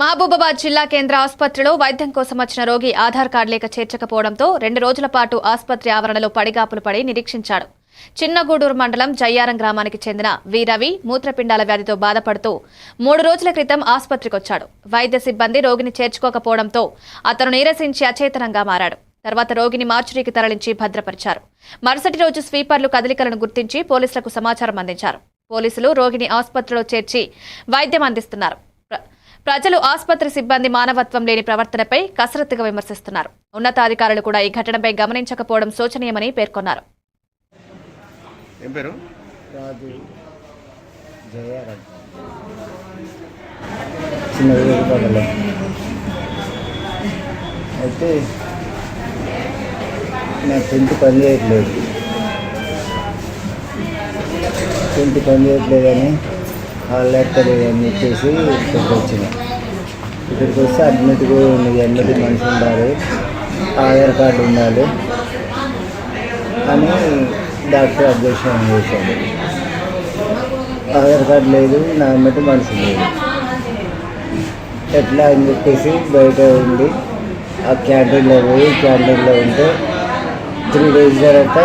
మహబూబాబాద్ జిల్లా కేంద్ర ఆసుపత్రిలో వైద్యం కోసం వచ్చిన రోగి ఆధార్ కార్డు లేక చేర్చకపోవడంతో రెండు రోజుల పాటు ఆసుపత్రి ఆవరణలో పడిగాపులు పడి నిరీక్షించాడు. చిన్నగూడూరు మండలం జయ్యారం గ్రామానికి చెందిన వి రవి మూత్రపిండాల వ్యాధితో బాధపడుతూ మూడు రోజుల క్రితం ఆసుపత్రికొచ్చాడు. వైద్య సిబ్బంది రోగిని చేర్చుకోకపోవడంతో అతను నీరసించి అచేతనంగా మారాడు. తర్వాత రోగిని మార్చురీకి తరలించి భద్రపరిచారు. మరుసటి రోజు స్వీపర్లు కదలికలను గుర్తించి పోలీసులకు సమాచారం అందించారు. పోలీసులు రోగిని ఆసుపత్రిలో చేర్చి వైద్యం అందిస్తున్నారు. ప్రజలు ఆసుపత్రి సిబ్బంది మానవత్వం లేని ప్రవర్తనపై కసరత్తుగా విమర్శిస్తున్నారు. ఉన్నతాధికారులు కూడా ఈ ఘటనపై గమనించకపోవడం శోచనీయమని పేర్కొన్నారు. ఏం పేరు? రాజు. జయారాజ్ చిన్న వేరుపడలో అయితే నా టెంట్ పని చేయట్లేదు. టెంట్ పని చేయట్లేదని వాళ్ళు ఎక్కలేదని చెప్పేసి ఇక్కడికి వచ్చిన ఇక్కడికి వస్తే అడ్మిట్గా ఉన్నది అడ్మిట్ మనిషి ఉండాలి ఆధార్ కార్డు ఉండాలి అని డాక్టర్ అబ్జెక్షన్ చేశాడు ఆధార్ కార్డు లేదు నా అమ్మటి మనిషి లేదు. ఎట్లా అని చెప్పేసి బయట ఉండి ఆ క్యాంటీన్లో పోయి క్యాంటీన్లో ఉంటే త్రీ డేస్ తర్వాత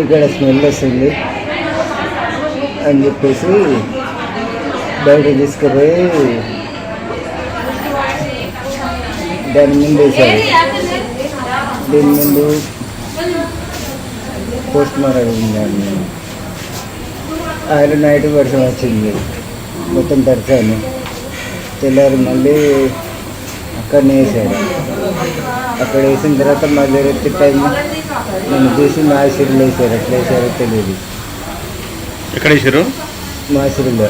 ఇక్కడ స్మెల్ వస్తుంది. అని చెప్పేసి బయట తీసుకుపోయి దాని ముందు వేశారు. దీని ముందు పోస్ట్ మార్టం ఉందండి ఆయన నైట్ వర్షం వచ్చింది. మొత్తం తడిచాను తెల్లారి మళ్ళీ అక్కడనే వేసాడు అక్కడ వేసిన తర్వాత మళ్ళీ రెత్తి టైం నన్ను మా మాసిరిలో వేసారు ఎట్లా వేసారో తెలియదు. ఎక్కడ వేసారు మాసిరిలో.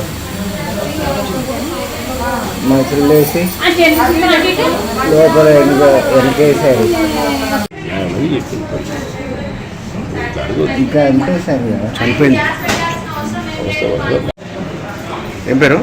మాసిరిలో వేసి లోపల వెనుక వెనకేసారు ఇంకా అంతే సార్ చనిపోయింది. ఏం పేరు?